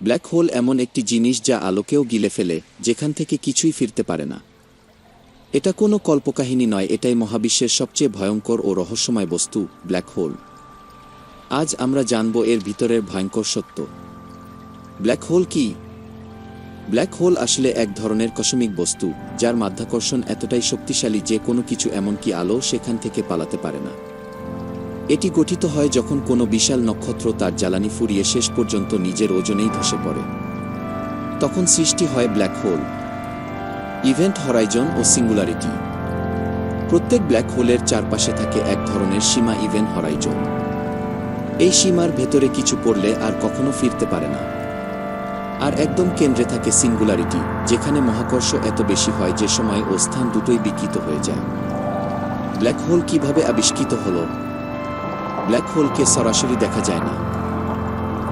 Black hole এমন একটি জিনিস যা আলোকেও গিলে ফেলে, যেখান থেকে কিছুই ফিরতে পারে না। এটা কোনো কল্পকাহিনী নয়, এটাই মহাবিশ্বের সবচেয়ে ভয়ঙ্কর ও রহস্যময় বস্তু ব্ল্যাক হোল আজ আমরা জানব এর ভিতরের ভয়ঙ্কর সত্য। ব্ল্যাক হোল কি? ব্ল্যাক হোল আসলে এক ধরনের কসমিক বস্তু, যার মাধ্যাকর্ষণ এতটাই শক্তিশালী যে কোনো কিছু এমনকি আলো সেখান থেকে পালাতে পারে না। এটি গঠিত হয় যখন কোনো বিশাল নক্ষত্র তার জ্বালানি ফুরিয়ে শেষ পর্যন্ত নিজের ওজনেই ধসে পড়ে। তখন সৃষ্টি হয় ব্ল্যাক হোল, ইভেন্ট হরাইজন ও সিঙ্গুলারিটি। প্রত্যেক ব্ল্যাক হোলের চারপাশে থাকে এক ধরনের সীমা ইভেন্ট হরাইজন। এই সীমার ভেতরে কিছু পড়লে আর কখনো ফিরতে পারে না। আর একদম কেন্দ্রে থাকে সিঙ্গুলারিটি, যেখানে মহাকর্ষ এত বেশি হয় যে সময় ও স্থান দুটোই বিকৃত হয়ে যায়। ব্ল্যাক হোল কীভাবে আবিষ্কৃত হলো? ব্ল্যাক হোলকে সরাসরি দেখা যায় না।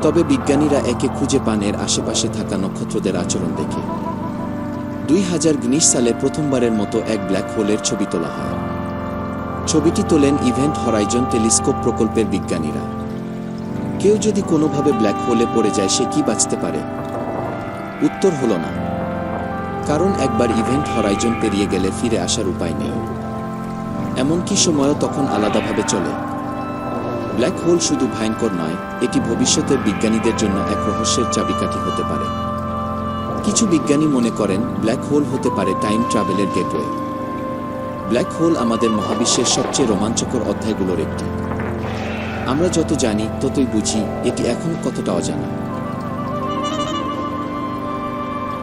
তবে বিজ্ঞানীরা একে খুঁজে পান এর আশেপাশে থাকা নক্ষত্রদের আচরণ দেখে। দুই হাজার উনিশ সালে প্রথমবারের মতো এক ব্ল্যাক হোলের ছবি তোলা হয়। ছবিটি তোলেন ইভেন্ট হরাইজন টেলিস্কোপ প্রকল্পের বিজ্ঞানীরা। কেউ যদি কোনোভাবে ব্ল্যাক হোলে পড়ে যায়, সে কি বাঁচতে পারে? উত্তর হলো না। কারণ একবার ইভেন্ট হরাইজন পেরিয়ে গেলে ফিরে আসার উপায় নেই। এমনকি সময়ও তখন আলাদাভাবে চলে। ব্ল্যাক হোল শুধু ভয়ঙ্কর নয়, এটি ভবিষ্যতের বিজ্ঞানীদের জন্য এক রহস্যের চাবিকাঠি হতে পারে। কিছু বিজ্ঞানী মনে করেন ব্ল্যাক হোল হতে পারে টাইম ট্রাভেলের গেটওয়ে ব্ল্যাক হোল আমাদের মহাবিশ্বের সবচেয়ে রোমাঞ্চকর অধ্যায়গুলোর একটি। আমরা যত জানি, ততই বুঝি, এটি এখনও কতটা অজানা।